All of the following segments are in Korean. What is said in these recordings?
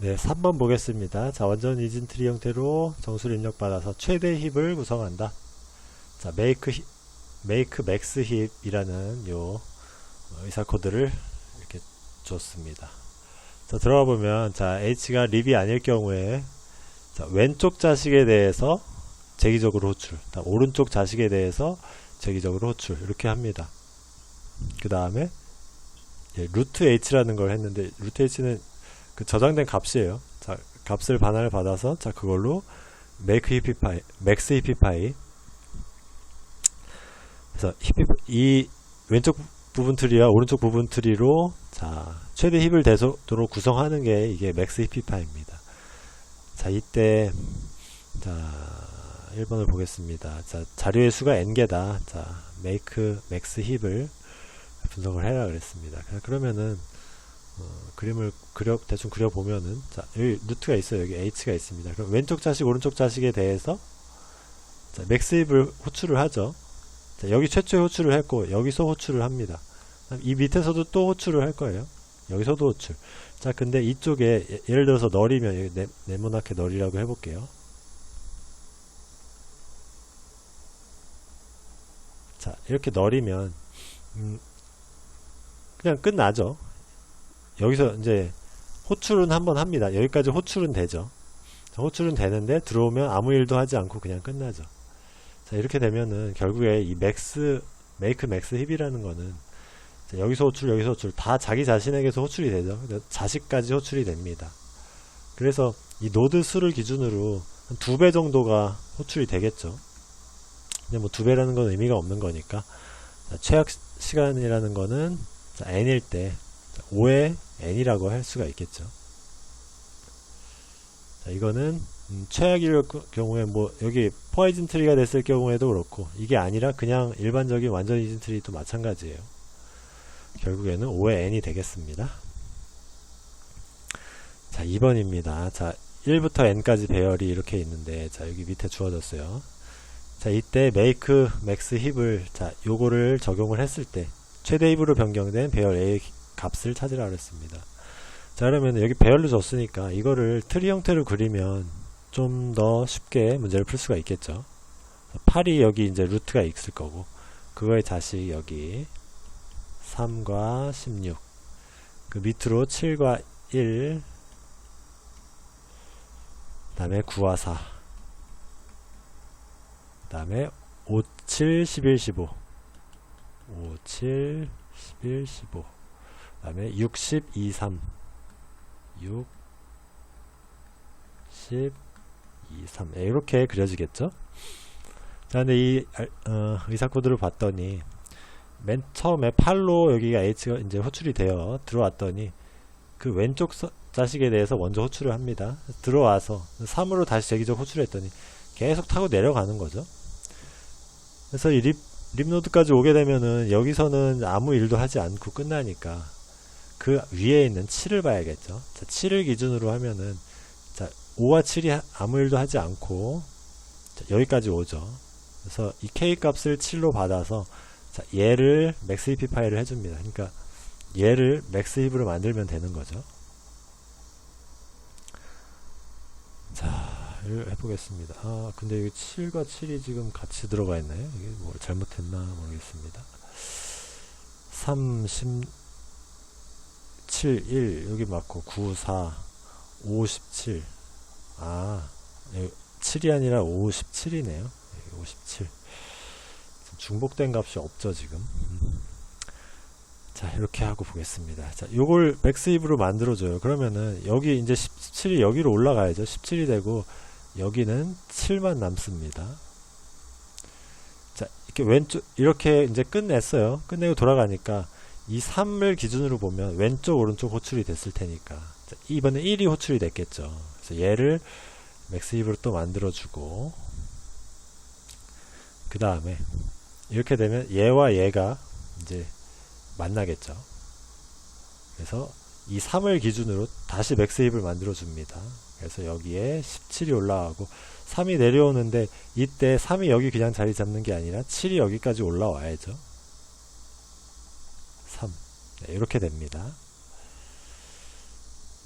네, 3번 보겠습니다. 자, 완전 이진 트리 형태로 정수를 입력받아서 최대 힙을 구성한다. 자, make, 힙- make max 힙이라는 요 의사 코드를 이렇게 줬습니다. 자, 들어가 보면, 자, H가 립이 아닐 경우에, 자, 왼쪽 자식에 대해서 제기적으로 호출, 오른쪽 자식에 대해서 제기적으로 호출, 이렇게 합니다. 그 다음에, 예, 루트 H라는 걸 했는데, 루트 H는 그 저장된 값이에요. 자, 값을 반환을 받아서 자 그걸로 make hippy pie, max hippy pie. 그래서 hippy, 이 왼쪽 부분 트리와 오른쪽 부분 트리로 자 최대 힙을 되도록 구성하는 게 이게 max hippy pie입니다. 자 이때 자 1번을 보겠습니다. 자 자료의 수가 n 개다. 자 make max 힙을 분석을 해라 그랬습니다. 그러면은 어, 그림을 그려 대충 그려 보면은 자 여기 루트가 있어요. 여기 h가 있습니다. 그럼 왼쪽 자식 오른쪽 자식에 대해서 자 맥스입을 호출을 하죠. 자 여기 최초에 호출을 했고 여기서 호출을 합니다. 이 밑에서도 또 호출을 할 거예요. 여기서도 호출. 자 근데 이쪽에 예- 예를 들어서 널이면 여기 네, 네모나게 널이라고 해볼게요. 자 이렇게 널이면 음, 그냥 끝나죠 여기서 이제 호출은 한번 합니다. 여기까지 호출은 되죠. 자, 호출은 되는데 들어오면 아무 일도 하지 않고 그냥 끝나죠. 자, 이렇게 되면은 결국에 이 맥스, 메이크 맥스 힙이라는 거는 자, 여기서 호출, 여기서 호출 다 자기 자신에게서 호출이 되죠. 자식까지 호출이 됩니다. 그래서 이 노드 수를 기준으로 한 두 배 정도가 호출이 되겠죠. 근데 뭐 두 배라는 건 의미가 없는 거니까 자, 최악 시- 시간이라는 거는 자, n일 때 5의 n이라고 할 수가 있겠죠. 자, 이거는 음, 최악일 거- 경우에 뭐 여기 포이즌 트리가 됐을 경우에도 그렇고 이게 아니라 그냥 일반적인 완전 이진 트리도 마찬가지예요. 결국에는 5의 n이 되겠습니다. 자, 2번입니다. 자, 1부터 n까지 배열이 이렇게 있는데 자, 여기 밑에 주어졌어요. 자, 이때 make max 힙을 자, 요거를 적용을 했을 때 최대 힙으로 변경된 배열 A 값을 찾으라 그랬습니다. 자 그러면 여기 배열로 줬으니까 이거를 트리 형태로 그리면 좀 더 쉽게 문제를 풀 수가 있겠죠. 8이 여기 이제 루트가 있을 거고 그거의 자식 여기 3과 16 그 밑으로 7과 1 다음에 9와 4 다음에 5, 7, 11, 15 5, 7, 11, 15 다음에 60, 2, 3 6 10 2, 3 예, 이렇게 그려지겠죠? 자 근데 이 알- 어, 의사 코드를 봤더니 맨 처음에 8로 여기가 H가 이제 호출이 되어 들어왔더니 그 왼쪽 서- 자식에 대해서 먼저 호출을 합니다. 들어와서 3으로 다시 제기적 호출했더니 계속 타고 내려가는 거죠. 그래서 이 립, 립노드까지 오게 되면은 여기서는 아무 일도 하지 않고 끝나니까 그 위에 있는 7을 봐야겠죠. 자, 7을 기준으로 하면은 자, 5와 7이 하- 아무 일도 하지 않고 자, 여기까지 오죠. 그래서 이 K 값을 7로 받아서 자, 얘를 힙 파일을 해줍니다. 그러니까 얘를 힙으로 만들면 되는 거죠. 자, 해보겠습니다. 아, 근데 여기 7과 7이 지금 같이 들어가 있나요? 이게 뭐 잘못했나 모르겠습니다. 3, 10, 7, 1 여기 맞고 9, 4, 57 아, 여기 7이 아니라 57이네요. 57 중복된 값이 없죠 지금. 음. 자 이렇게 하고 보겠습니다. 자 요걸 맥스입으로 만들어줘요. 그러면은 여기 이제 17이 여기로 올라가야죠. 17이 되고 여기는 7만 남습니다. 자 이렇게 왼쪽 이렇게 이제 끝냈어요. 끝내고 돌아가니까 이 3을 기준으로 보면 왼쪽 오른쪽 호출이 됐을 테니까 자, 이번에 1이 호출이 됐겠죠 그래서 얘를 맥스입으로 또 만들어주고 그 다음에 이렇게 되면 얘와 얘가 이제 만나겠죠. 그래서 이 3을 기준으로 다시 맥스 힙을 만들어 줍니다. 그래서 여기에 17이 올라가고 3이 내려오는데 이때 3이 여기 그냥 자리 잡는 게 아니라 7이 여기까지 올라와야죠. 3. 네, 이렇게 됩니다.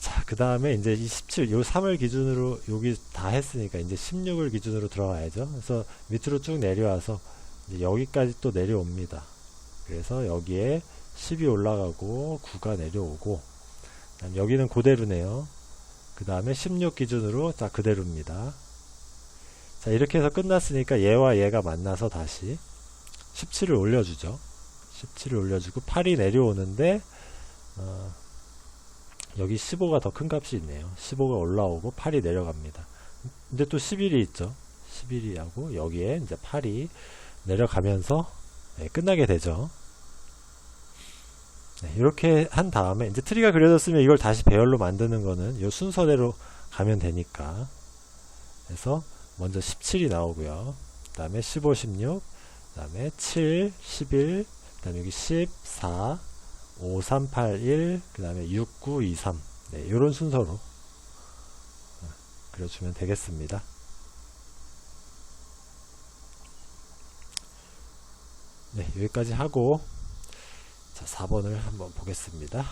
자, 그 다음에 이제 이 17, 요 3을 기준으로 여기 다 했으니까 이제 16을 기준으로 들어가야죠. 그래서 밑으로 쭉 내려와서 여기까지 또 내려옵니다. 그래서 여기에 10이 올라가고 9가 내려오고 여기는 그대로네요. 그 다음에 16 기준으로 자 그대로입니다. 자 이렇게 해서 끝났으니까 얘와 얘가 만나서 다시 17을 올려주죠. 17을 올려주고 8이 내려오는데 어, 여기 15가 더 큰 값이 있네요. 15가 올라오고 8이 내려갑니다. 근데 또 11이 있죠. 11이 하고 여기에 이제 8이 내려가면서 네, 끝나게 되죠. 네, 이렇게 한 다음에 이제 트리가 그려졌으면 이걸 다시 배열로 만드는 거는 이 순서대로 가면 되니까 그래서 먼저 17이 나오고요. 그 다음에 15, 16, 그 다음에 7, 11, 그 다음에 여기 14, 5, 3, 8, 1, 그 다음에 6, 9, 2, 3. 네, 이런 순서로 어, 그려주면 되겠습니다. 네, 여기까지 하고, 자, 4번을 한번 보겠습니다.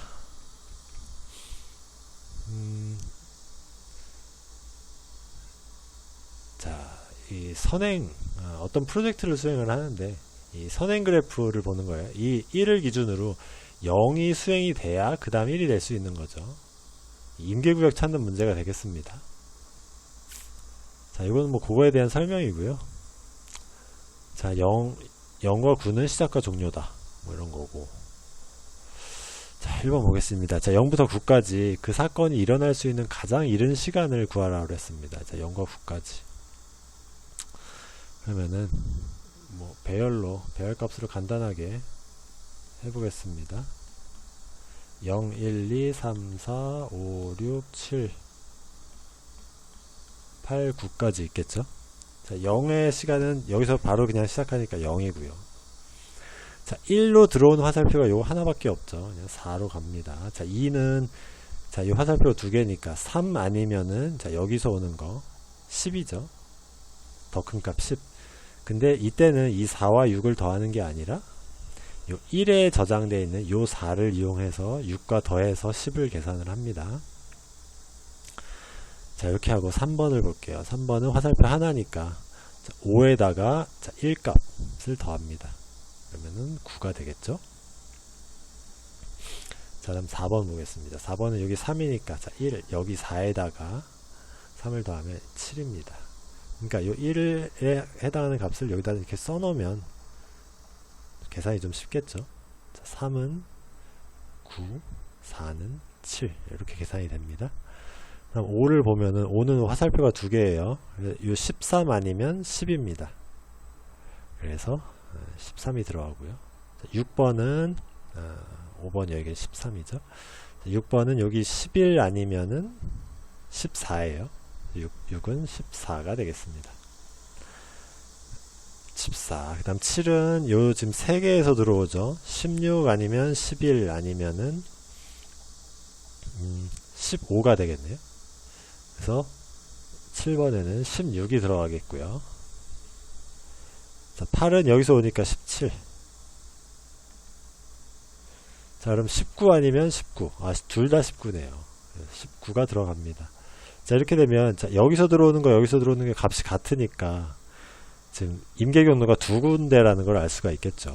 음, 자, 이 선행, 어, 어떤 프로젝트를 수행을 하는데, 이 선행 그래프를 보는 거예요. 이 1을 기준으로 0이 수행이 돼야 그 다음 1이 될 수 있는 거죠. 임계구역 찾는 문제가 되겠습니다. 자, 이거는 뭐 그거에 대한 설명이고요. 자, 0, 0과 9는 시작과 종료다. 뭐 이런 거고. 자, 1번 보겠습니다. 자, 0부터 9까지 그 사건이 일어날 수 있는 가장 이른 시간을 구하라 그랬습니다. 자, 0과 9까지. 그러면은 뭐 배열로 배열 값으로 간단하게 해보겠습니다. 0, 1, 2, 3, 4, 5, 6, 7, 8, 9까지 있겠죠? 자, 0의 시간은 여기서 바로 그냥 시작하니까 0이고요. 자, 1로 들어온 화살표가 요 하나밖에 없죠. 그냥 4로 갑니다. 자, 2는 자, 이 화살표 두 개니까 3 아니면은 자, 여기서 오는 거 10이죠. 더 큰 값 10. 근데 이때는 이 4와 6을 더하는 게 아니라 요 1에 저장되어 있는 요 4를 이용해서 6과 더해서 10을 계산을 합니다. 자 이렇게 하고 3번을 볼게요. 3번은 화살표 하나니까 5에다가 1값을 더합니다. 그러면은 9가 되겠죠. 자 그럼 4번 보겠습니다. 4번은 여기 3이니까 자 1, 여기 4에다가 3을 더하면 7입니다. 그러니까 요 1에 해당하는 값을 여기다 이렇게 써놓으면 계산이 좀 쉽겠죠. 자, 3은 9, 4는 7 이렇게 계산이 됩니다. 그럼 5를 보면은 5는 화살표가 두 개예요. 이13 아니면 10입니다. 그래서 13이 들어가고요. 6번은 5번 여기 13이죠. 6번은 여기 11 아니면은 14예요. 6, 6은 14가 되겠습니다. 14. 그 다음 7은 요 지금 3개에서 들어오죠. 16 아니면 11 아니면은 음, 15가 되겠네요. 그래서 7번에는 16이 들어가겠고요. 자, 8은 여기서 오니까 17. 자, 그럼 19 아니면 19. 아, 둘 다 19네요. 19가 들어갑니다. 자, 이렇게 되면, 자, 여기서 들어오는 거, 여기서 들어오는 게 값이 같으니까, 지금 임계 경로가 두 군데라는 걸 알 수가 있겠죠.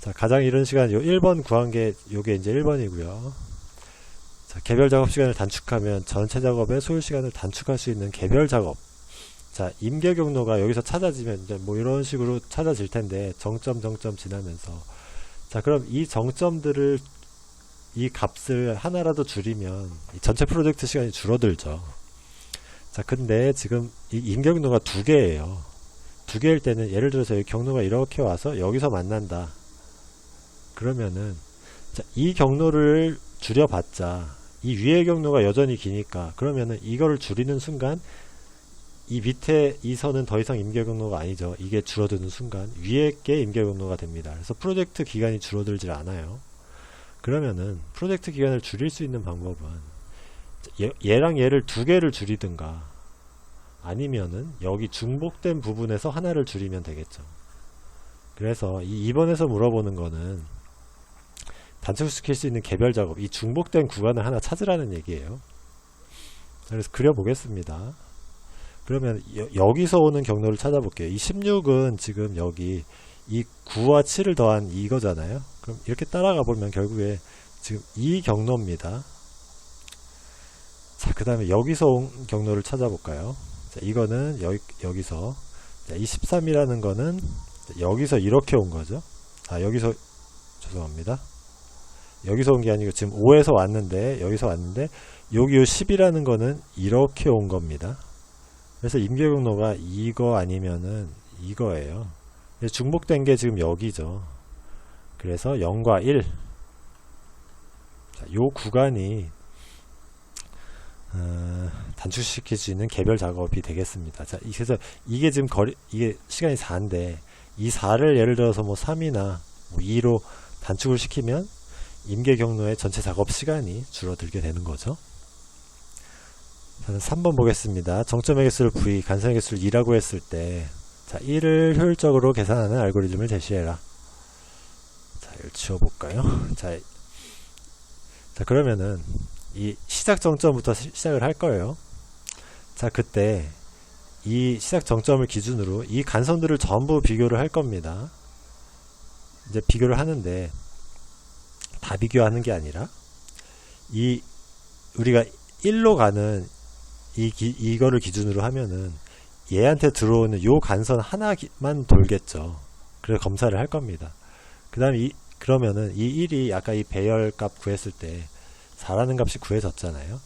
자, 가장 이른 시간 요 1번 구한 게 요게 이제 1번이고요. 자, 개별 작업 시간을 단축하면 전체 작업의 소요 시간을 단축할 수 있는 개별 작업. 자, 임계 경로가 여기서 찾아지면 이제 뭐 이런 식으로 찾아질 텐데 정점 정점 지나면서 자, 그럼 이 정점들을 이 값을 하나라도 줄이면 이 전체 프로젝트 시간이 줄어들죠. 자, 근데 지금 이 임경로가 두 개예요. 두 개일 때는 예를 들어서 이 경로가 이렇게 와서 여기서 만난다. 그러면은 자, 이 경로를 줄여봤자 이 위의 경로가 여전히 기니까 그러면은 이거를 줄이는 순간 이 밑에 이 선은 더 이상 임계 경로가 아니죠. 이게 줄어드는 순간 위에 게 임계 경로가 됩니다. 그래서 프로젝트 기간이 줄어들질 않아요. 그러면은 프로젝트 기간을 줄일 수 있는 방법은 얘, 얘랑 얘를 두 개를 줄이든가 아니면은 여기 중복된 부분에서 하나를 줄이면 되겠죠. 그래서 이 2번에서 물어보는 거는 단축시킬 수 있는 개별 작업, 이 중복된 구간을 하나 찾으라는 얘기예요. 그래서 그려보겠습니다. 그러면 여, 기서 오는 경로를 찾아볼게요. 이 16은 지금 여기 이 9와 7을 더한 이거잖아요. 그럼 이렇게 따라가 보면 결국에 지금 이 경로입니다. 자, 그 다음에 여기서 온 경로를 찾아볼까요? 자, 이거는 여기, 여기서 자, 이 13이라는 거는 여기서 이렇게 온 거죠. 아, 여기서 죄송합니다. 여기서 온 게 아니고 지금 5에서 왔는데 여기서 왔는데 여기 요 10이라는 거는 이렇게 온 겁니다. 그래서 임계 경로가 이거 아니면은 이거예요. 중복된 게 지금 여기죠. 그래서 0과 1. 자, 요 구간이 어, 단축시킬 수 있는 개별 작업이 되겠습니다. 자, 이- 그래서 이게 지금 거리 이게 시간이 4인데 이 4를 예를 들어서 뭐 3이나 뭐 2로 단축을 시키면 임계 경로의 전체 작업 시간이 줄어들게 되는 거죠. 자, 3번 보겠습니다. 정점의 개수를 v, 간선의 개수를 2라고 했을 때 자, 1을 효율적으로 계산하는 알고리즘을 제시해라. 자, 이걸 지워볼까요? 자, 자, 그러면은 이 시작 정점부터 시, 시작을 할 거예요. 자, 그때 이 시작 정점을 기준으로 이 간선들을 전부 비교를 할 겁니다. 이제 비교를 하는데 다 비교하는 게 아니라 이 우리가 1로 가는 이 기, 이거를 기준으로 하면은 얘한테 들어오는 요 간선 하나만 돌겠죠. 그래서 검사를 할 겁니다. 그 다음에 이 그러면은 이 1이 아까 이 배열 값 구했을 때 4라는 값이 구해졌잖아요.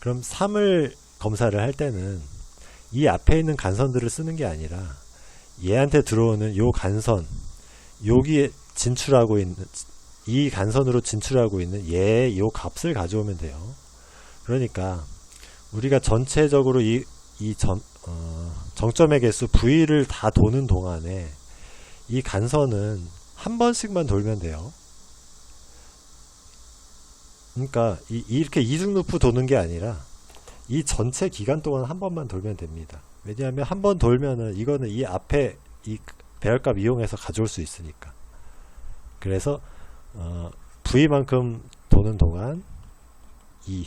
그럼 3을 검사를 할 때는 이 앞에 있는 간선들을 쓰는 게 아니라 얘한테 들어오는 요 간선 여기에 진출하고 있는 이 간선으로 진출하고 있는 얘의 요 값을 가져오면 돼요. 그러니까 우리가 전체적으로 이, 이 전, 어, 정점의 개수 V를 다 도는 동안에 이 간선은 한 번씩만 돌면 돼요. 그러니까 이, 이렇게 이중 루프 도는 게 아니라 이 전체 기간 동안 한 번만 돌면 됩니다. 왜냐하면 한 번 돌면은 이거는 이 앞에 이 배열값 이용해서 가져올 수 있으니까. 그래서 어, V만큼 도는 동안 2,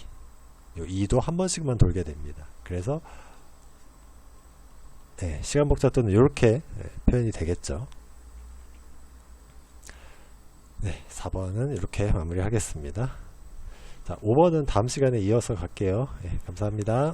요 2도 한 번씩만 돌게 됩니다. 그래서 네, 시간 복잡도는 이렇게 표현이 되겠죠. 네, 4번은 이렇게 마무리하겠습니다. 자, 5번은 다음 시간에 이어서 갈게요. 네, 감사합니다.